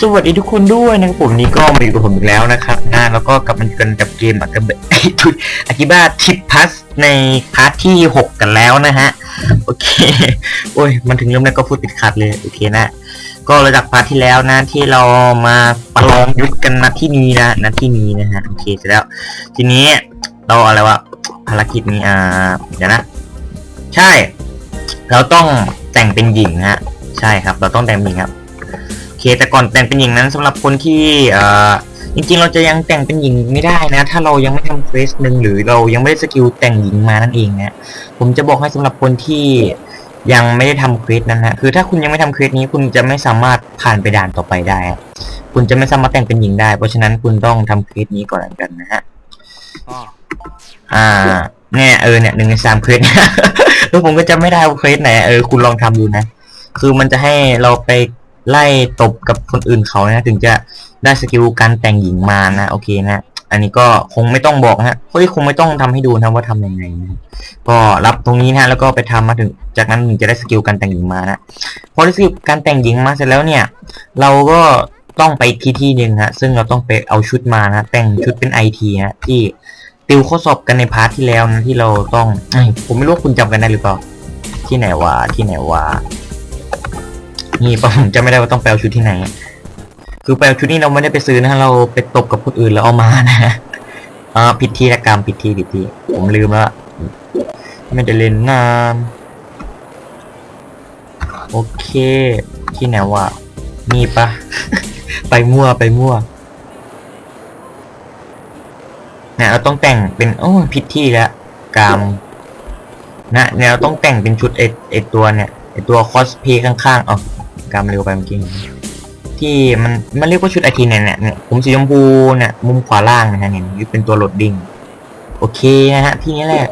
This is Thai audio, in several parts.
สวัสดีทุกคนด้วยนะครับผมนี่ก็มาอยู่กับผมอีกแล้วนะครับนะแล้วก็กลับมากันกับเกมอักเบไอทุยอากิบาทิปพัสในพาร์ทที่ 6 กันแล้วนะฮะ โอเค โอ้ย มันถึงเริ่มแล้วก็พูดติดขัดเลย โอเคนะ ก็ระจากพาร์ทที่แล้วนะ ที่เรามาประลองยุทธกันณที่นี้นะณที่นี้นะฮะ โอเคเสร็จแล้ว ทีนี้เราอะไรวะภารกิจนี้อ่าเดี๋ยวนะ ใช่ เราต้องแต่งเป็นหญิงฮะ ใช่ครับ เราต้องแต่งเป็นหญิงครับ เคแต่ก่อนแต่งเป็นหญิงนั้นสำหรับคนที่เอ่อจริงๆ เราจะยังแต่งเป็นหญิงไม่ได้นะ ถ้าเรายังไม่ทำเควสหนึ่งหรือเรายังไม่ได้สกิลแต่งหญิงมานั่นเองนะผมจะบอกให้สำหรับคนที่ยังไม่ได้ทำเควสนั้นนะคือถ้าคุณยังไม่ทำเควสนี้คุณจะไม่สามารถผ่านไปด่านต่อไปได้ คุณจะไม่สามารถแต่งเป็นหญิงได้ เพราะฉะนั้นคุณต้องทำเควสนี้ก่อนกันนะฮะอ่าเนี่ยเออเนี่ยหนึ่งในสามเควสแล้วผมก็จะไม่ได้เควสไหนเออคุณลองทำดูนะ คือมันจะให้เราไป ไล่ตบกับคนอื่นเขานะถึงจะได้สกิลการแต่งหญิงมานะโอเคนะอันนี้ก็คงไม่ต้องบอกนะเฮ้ยคงไม่ต้องทำให้ดูนะว่าทำยังไงนะก็รับตรงนี้นะแล้วก็ไปทำมาถึง จากนั้นถึงจะได้สกิลการแต่งหญิงมานะพอได้สกิลการแต่งหญิงมาเสร็จแล้วเนี่ย เราก็ต้องไปที่ที่หนึ่งฮะซึ่งเราต้องไปเอาชุดมานะแต่งชุดเป็นไอทีฮะที่ติวข้อสอบกันในพาร์ทที่แล้วนะที่เราต้องเอ้ยผมไม่รู้คุณจำกันได้หรือเปล่าที่ไหนวะที่ไหนวะ นี่ปะผมจะไม่ได้ว่าต้องไปเอาชุดที่ไหน คือไปเอาชุดนี้เราไม่ได้ไปซื้อนะเราไปตบกับคนอื่นแล้วเอามานะอ่าผิดที่ละกรรมผิดที่ผิดที่ผมลืมแล้วไม่ได้เล่นนานโอเค ที่ไหนวะนี่ปะ ไปมั่วไปมั่วเนี่ยเราต้องแต่งเป็นโอ้ผิดที่แล้วกรรมนะเนี่ยเราต้องแต่งเป็นชุดเอเอตัวเนี่ยไอตัวคอสเพย์ข้างๆอ๋อ กรรมเร็วไปเมื่อกี้ที่มันมันเรียกว่าชุดไอทีเนี่ยเนี่ยผมสีชมพูเนี่ยมุมขวาล่างนะฮะเนี่ยเป็นตัวโหลดดิ้งโอเคนะฮะที่นี้แหละ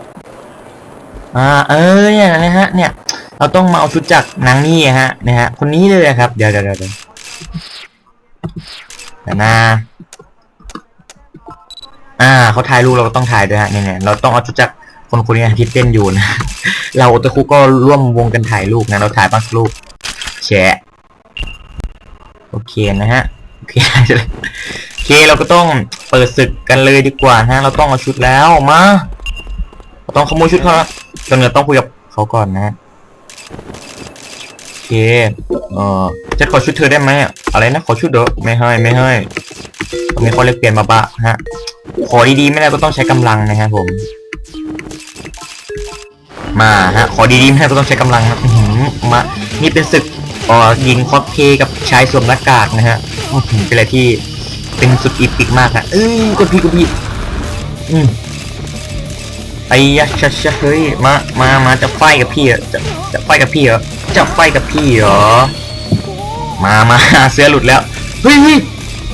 อ่าเออเนี่ยนะฮะเนี่ย เราต้องมาเอาชุดจากนางนี่ฮะนะฮะคนนี้เลยครับ เดี๋ยวเดี๋ยวเดี๋ยวนะอ่าเขาถ่ายรูปเราก็ต้องถ่ายด้วยฮะเนี่ยเนี่ยเราต้องเอาชุดจากคนคนนี้ที่เต้นอยู่นะเราโอตะคุก็ร่วมวงกันถ่ายรูปนะเราถ่ายบ้างรูป แชะโอเคนะฮะโอเคโอเคเราก็ต้องเปิดศึกกันเลยดีกว่านะฮะ เราต้องเอาชุดแล้วมาเราต้องขโมยชุดเขาละจนเราต้องคุยกับเขาก่อนนะโอเคเอ่อจะขอชุดเธอได้ไหมอะอะไรนะขอชุดเด้อไม่ให้ไม่ให้ต้องมีข้อเล็กเปลี่ยนมาบะฮะขอดีๆไม่ได้ก็ต้องใช้กำลังนะครับผม มาฮะขอดีๆไม่ได้ก็ต้องใช้กำลังนะมานี่เป็นศึก เอ่อยิงคอสเพย์กับชายสวมหน้ากากนะฮะอ๋อหือเป็นอะไรที่เป็นสุดอีปิกมากอะเอ้ยกดพีกดพีอืมไอ้ยะชะชะเฮ้ยมามามาจะไฟกับพี่เหรอจะจะไฟกับพี่เหรอจะไฟกับพี่เหรอมามาเสื้อหลุดแล้วเฮ้ยเฮ้ย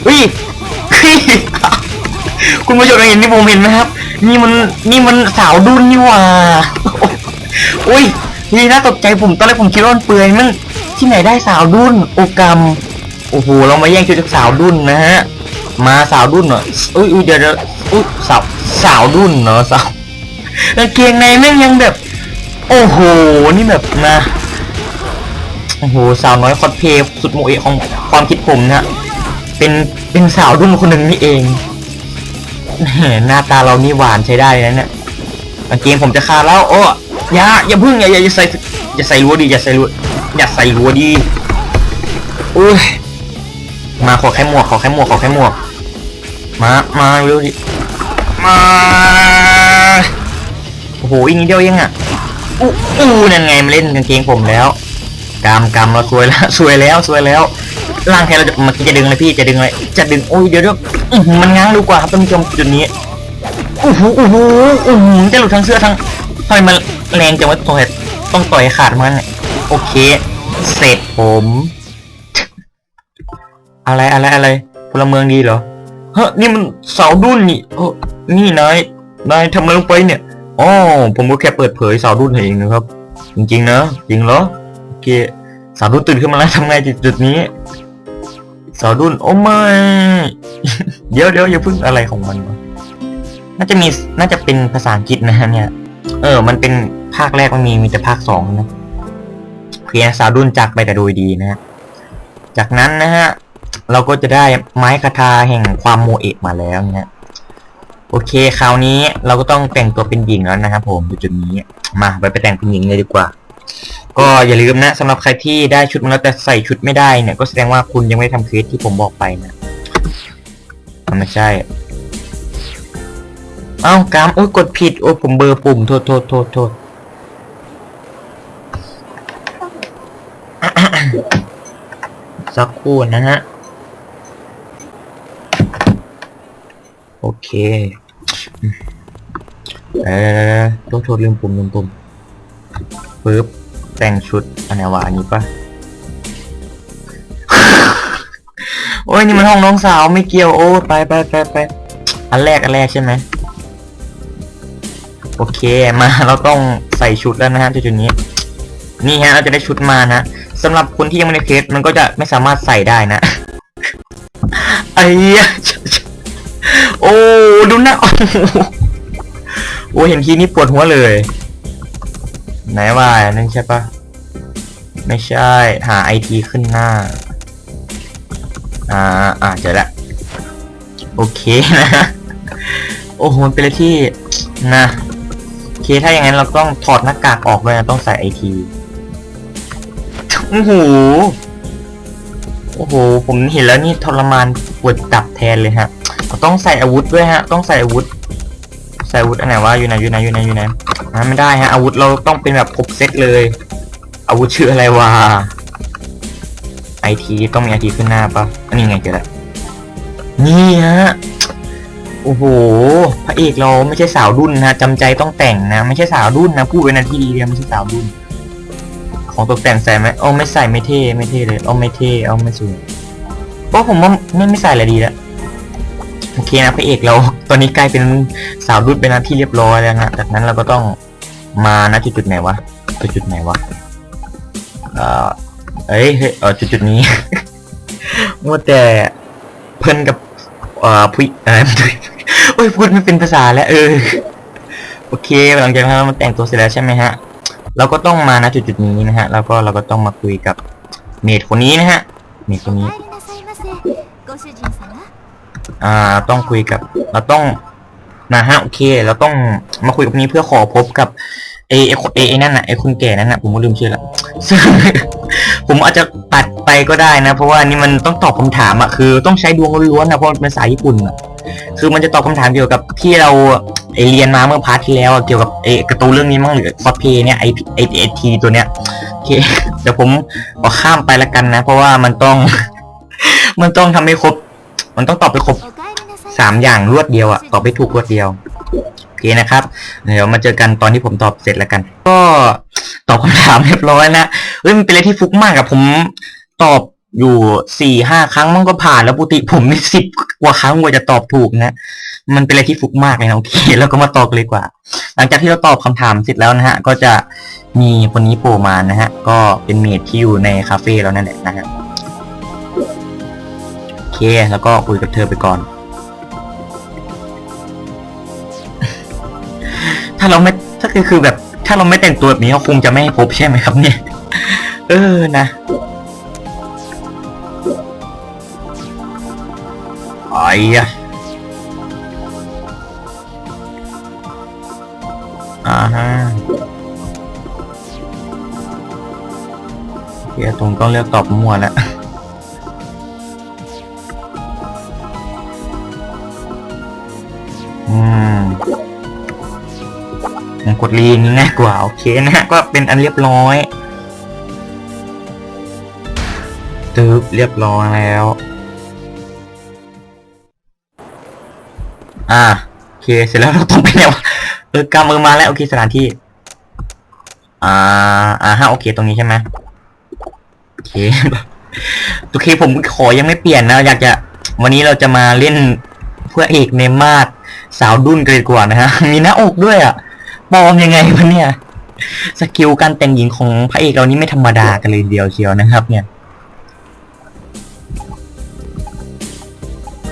เฮ้ยคุณผู้ชมเห็นที่ผมเห็นไหมครับ นี่มันนี่มันสาวดุนนี่ว่าโอ้ยนี่น่าตกใจผมตอนแรกผมคิดว่ามันเปลือยมัน ที่ไหนได้สาวดุนโอกรรมโอ้โหเรามาแย่งชุดจากสาวดุนนะฮะมาสาวดุนเหรออุ้ยอุ้ยเดี๋ยวเดี๋ยวอุ้ยสาวสาวดุนเนาะสาวกางเกงในแม่งยังแบบ โอ้โหนี่แบบนะโอ้โหสาวน้อยคอสเพลย์สุดโมเอะของความคิดผมนะเป็นเป็นสาวรุ่นคนหนึ่งนี่เองแหมหน้าตาเรานี่หวานใช้ได้นะเนี่ยกางเกงผมจะขาดแล้วโอ้อย่าอย่าพึ่งอย่าอย่าใส่อย่าใส่รั้วดีอย่าใส่รั้ว อย่าใส่รั้วดีอุ้ยมาขอแค่หมวกขอแค่หมวกขอแค่หมวก มามาเร็วดิมาโอ้โหอีกนิดเดียวยังอะอู้อู้นั่นไงมาเล่นกางเกงผมแล้วกำกำเราซวยแล้วซวยแล้วซวยแล้วร่างแค่เราจะเมื่อกี้จะดึงเลยพี่จะดึงเลยจะดึงโอ้ยเดี๋ยวเดี๋ยวอื้อหือมันง้างดูกว่าครับท่านผู้ชมจุดนี้โอ้โหโอ้โหโอ้โหจะหลุดทั้งเสื้อทั้งทำไมมันแรงจังวะต่อยต้องต่อยให้ขาดมันเนี่ย โอเค เสร็จผม อะไรอะไรอะไรพลเมืองดีเหรอเฮ้ยนี่มันสาวดุนนี่เออนี่นายนายทำอะไรลงไปเนี่ยอ๋อผมก็แค่เปิดเผยสาวดุนเองนะครับ จริงๆนะจริงเหรอโอเคสาวดุนตื่นขึ้นมาแล้วทำไงจุดจุดนี้สาวดุนโอ้ไม่เดี๋ยวเดี๋ยวอย่าพึ่งอะไรของมันวะน่าจะมีน่าจะเป็นภาษาอังกฤษนะฮะเนี่ย เออ มันเป็นภาคแรกมันมีมีแต่ภาคสองนะ โอเคสาวดุนจากไปแต่โดยดีนะฮะจากนั้นนะฮะเราก็จะได้ไม้คาถาแห่งความโมเอะมาแล้วเนี่ยโอเคคราวนี้เราก็ต้องแต่งตัวเป็นหญิงแล้วนะครับผมจุดนี้มาไปไปแต่งเป็นหญิงเลยดีกว่า ก็อย่าลืมนะสำหรับใครที่ได้ชุดมาแล้วแต่ใส่ชุดไม่ได้เนี่ยก็แสดงว่าคุณยังไม่ทำเควสที่ผมบอกไปนะมันไม่ใช่เอ้ากามโอ้ยกดผิดโอ้ผมเบอร์ปุ่มโทษโทษโทษโทษ สักครู่นะฮะ โอเคเออต้องโทษลืมปุ่มลืมปุ่มปึ๊บ แต่งชุดอันไหนวะอันนี้ปะโอ้ยนี่มันห้องน้องสาวไม่เกี่ยวโอ้ไปไปไปไปอันแรกอันแรกใช่ไหมโอเคมาเราต้องใส่ชุดแล้วนะฮะจุดนี้ นี่ฮะเราจะได้ชุดมานะ สำหรับคนที่ยังไม่ได้เคสมันก็จะไม่สามารถใส่ได้นะไอ้โอ้ดูน้าโอ้เห็นทีนี้ปวดหัวเลย ไหนว่านั่นใช่ปะไม่ใช่ หาไอทีขึ้นหน้า อ่า อ่าเจอละ โอเคนะ โอ้โหมันเป็นอะไรที่นะ โอเคถ้าอย่างนั้นเราต้องถอดหน้ากากออกเลยนะต้องใส่ไอที โอ้โห โอ้โห ผมเห็นแล้วนี่ทรมานปวดตับแทนเลยฮะ ต้องใส่อาวุธด้วยฮะ ต้องใส่อาวุธ ใส่อาวุธอันไหนวะอยู่ไหนอยู่ไหนอยู่ไหนอยู่ไหนอ่าไม่ได้ฮะ อาวุธเราต้องเป็นแบบครบเซตเลย อาวุธชื่ออะไรวะไอทีต้องมีไอทีขึ้นหน้าปะอันนี้ไงเจอละนี่ฮะ โอ้โห พระเอกเราไม่ใช่สาวดุนนะจำใจต้องแต่งนะ ไม่ใช่สาวดุนนะ พูดไว้นาทีเดีเลยไม่ใช่สาวดุน ของตกแต่งใส่ไหมโอ้ไม่ใส่ไม่เท่ไม่เท่เลยโอ้ไม่เท่โอ้ไม่สวยเพราะผมว่าไม่ไม่ใส่เลยดีแล้วโอเคนะพระเอกเราตอนนี้กลายเป็นสาวดุนเป็นที่เรียบร้อยแล้วนะจากนั้นเราก็ต้องมานะจุดจุดไหนวะจุดจุดไหนวะเอ่อเอ้ยเฮ้ยเออจุดจุดนี้ว่าแต่เพิ่นกับเอ่อผู้เอ่อโอ้ยพูดไม่เป็นภาษาแล้วเออโอเคหลังจากนั้นเรามาแต่งตัวเสร็จแล้วใช่ไหมฮะ เราก็ต้องมานะจุดจุดนี้นะฮะ แล้วก็เราก็ต้องมาคุยกับเมดคนนี้นะฮะ เมดคนนี้ อ่า ต้องคุยกับ เราต้องนะฮะ โอเค เราต้องมาคุยกับนี้เพื่อขอพบกับเอเอเอนั่นน่ะไอคุณแก่นั่นน่ะผมก็ลืมชื่อละผมอาจจะตัดไปก็ได้นะ เพราะว่านี่มันต้องตอบคำถามอะคือต้องใช้ดวงล้วนๆนะเพราะเป็นสายญี่ปุ่นอะคือมันจะตอบคำถามเกี่ยวกับที่เรา ไอเรียนมาเมื่อพาร์ทที่แล้วเกี่ยวกับไอกระตูเรื่องนี้มั้งหรือพอเพเนี่ยไอไอเอทีตัวเนี้ยโอเคเดี๋ยวผมขอข้ามไปละกันนะ เพราะว่ามันต้อง มันต้องทำให้ครบ มันต้องตอบไปครบสามอย่างรวดเดียวอะตอบไปถูกรวดเดียวโอเคนะครับ เดี๋ยวมาเจอกันตอนที่ผมตอบเสร็จละกัน ก็ตอบคำถามเรียบร้อยนะเฮ้ยมันเป็นอะไรที่ฟุกมากกับผมตอบ อยู่สี่ห้าครั้งมันก็ผ่านแล้วปกติผมนี่สิบกว่าครั้งกว่าจะตอบถูกนะมันเป็นอะไรที่ฟุกมากเลยนะโอเคแล้วก็มาตอบเลยกว่า หลังจากที่เราตอบคำถามเสร็จแล้วนะฮะ ก็จะมีคนนี้โผล่มานะฮะ ก็เป็นเมดที่อยู่ในคาเฟ่แล้วนั่นแหละนะฮะโอเคแล้วก็คุยกับเธอไปก่อน ถ้าเราไม่ถ้าคือคือแบบ ถ้าเราไม่แต่งตัวแบบนี้เขาคงจะไม่พบใช่ไหมครับเนี่ย เออนะ อ้ยะอ่าฮะเฮียตรงต้องเลือกตอบมั่วแล้วอืมกดรีนง่ายกว่า โอเคนะฮะ ก็เป็นอันเรียบร้อยตึบเรียบร้อยแล้ว อ่าโอเคเสร็จแล้วเราต้องไปไหนวะเออกำมือมาแล้วโอเคสถานที่ อ่า อ่าฮะโอเคตรงนี้ใช่ไหมโอเคโอเคผมขอยังไม่เปลี่ยนนะ อยากจะ วันนี้เราจะมาเล่นเพื่อเอกเนมาดสาวดุ้นกันดีกว่านะฮะ มีหน้าอกด้วยอะปลอมยังไงวะเนี่ยสกิลการแต่งหญิงของพระเอกเรานี่ไม่ธรรมดากันเลยเดียวเชียวนะครับ เนี่ย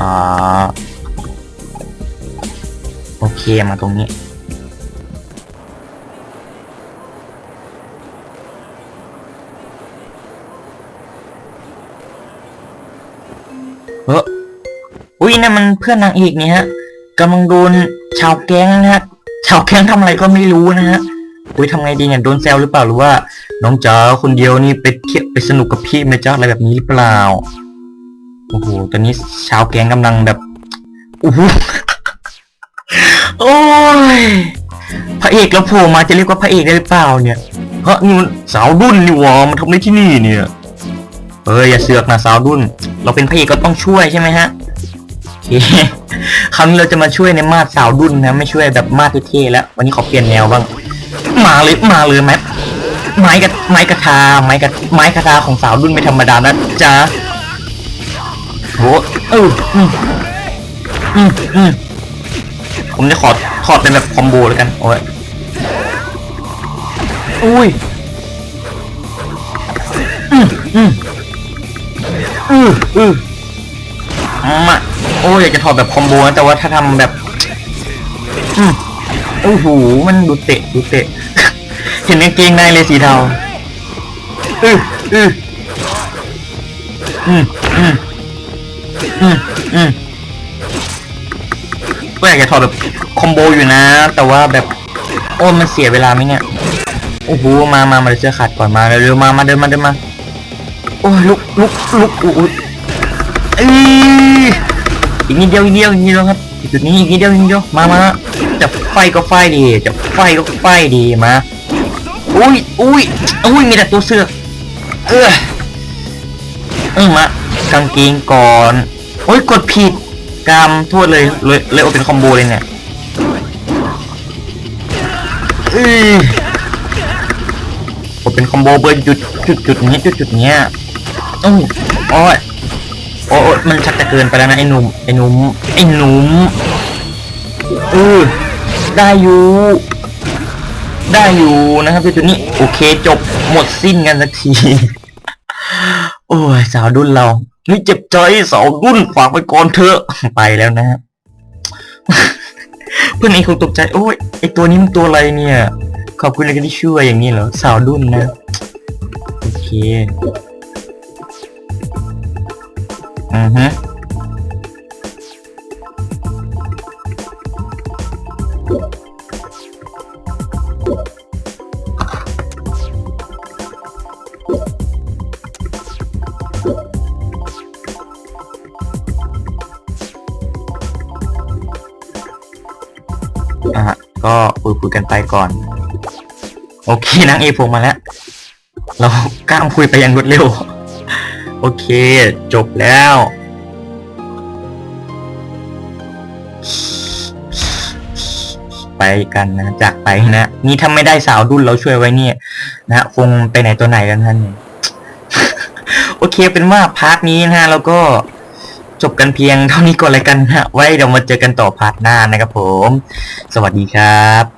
อ่า เคมาตรงนี้เฮ้ออุ้ยนั่นมันเพื่อนนางเอกเนี่ยฮะกำลังโดนชาวแก๊งนะฮะ ชาวแก๊งทำอะไรก็ไม่รู้นะฮะ อุ้ยทำไงดีเนี่ยโดนแซวหรือเปล่าหรือว่า น้องจ๋าคนเดียวนี่ไปเที่ยวไปสนุกกับพี่ไหมจ๊ะอะไรแบบนี้หรือเปล่า โอ้โห ตอนนี้ชาวแก๊งกำลังแบบ โอ้โห โอ้ย พระเอกแล้วโผล่มาจะเรียกว่าพระเอกได้หรือเปล่าเนี่ยเฮ้ยนี่มันสาวดุนนี่หวะมันทำได้ที่นี่เนี่ยเอ้ยอย่าเสือกนะสาวดุนเราเป็นพระเอกก็ต้องช่วยใช่ไหมฮะโอเคคราวนี้เราจะมาช่วยในมาดสาวดุนนะ ไม่ช่วยแบบมาดเท่ๆแล้ว วันนี้ขอเปลี่ยนแนวบ้าง มาเลยมาเลยไหมไม้กระไม้กระทาไม้กระไม้กระทาของสาวดุนไม่ธรรมดานะจ๊ะโหเอออืมอืมอืม ผมจะขอถอดเป็นแบบคอมโบแล้วกันโอ้ยอุ้ยอืมอืมอืออือมาโอ้ยอยากจะถอดแบบคอมโบนะแต่ว่าถ้าทำแบบอืมโอ้โหมันดูเตะดูเตะ เห็นกางเกงในเลยสีเทาอืออืออืมอืมอืมอืม ก็อยากจะถอดแบบคอมโบอยู่นะ แต่ว่าแบบ โอ้มันเสียเวลาไหมเนี่ย โอ้โห มามามาเดี๋ยวเสื้อขาดก่อนมาเร็วๆมามาเดินมาเดินมา โอ้ยลุกลุกลุกอุ้ยอ้ยอีกนิดเดียวอีกนิดเดียวอีกนิดเดียวครับจุดนี้อีกนิดเดียวอีกนิดเดียวมามาจะไฟก็ไฟดีจะไฟก็ไฟดีมาอุ้ยอุ้ยอุ้ยมีแต่ตัวเสือกเออเออมากางเกงก่อนโอ้ยกดผิด กรรมโทษเลยเลยเลยเอาเป็นคอมโบเลยเนี่ยอ้ยกดเป็นคอมโบเบอร์จุดจุดจุดนี้จุดจุดเนี้ยอู้โอ้ยโอ้ยมันชักจะเกินไปแล้วนะไอ้หนุ่มไอ้หนุ่มไอ้หนุ่มเออได้อยู่ได้อยู่นะครับจุดนี้โอเคจบหมดสิ้นกันสักที โอ้ยสาวดุนเรา นี่เจ็บใจสาวรุ่นฝากไปก่อนเถอะไปแล้วนะเพื่อนเองคงตกใจ โอ้ยไอตัวนี้มันตัวอะไรเนี่ย ขอบคุณเลยที่ช่วยอย่างนี้เหรอสาวรุ่นนะโอเคอือฮะ คุยคุยกันไปก่อน โอเคนางเอกโผล่มาแล้ว เรากล้ามคุยไปอย่างรวดเร็ว โอเค จบแล้ว ไปกันนะ จากไปนะ นี่ถ้าไม่ได้สาวดุนเราช่วยไว้เนี่ย นะคงไปไหนตัวไหนกันท่านโอเคเป็นว่าพาร์ทนี้นะฮะแล้วก็จบกันเพียงเท่านี้ก่อนเลยกันนะไว้เดี๋ยวมาเจอกันต่อพาร์ทหน้านะครับผม สวัสดีครับ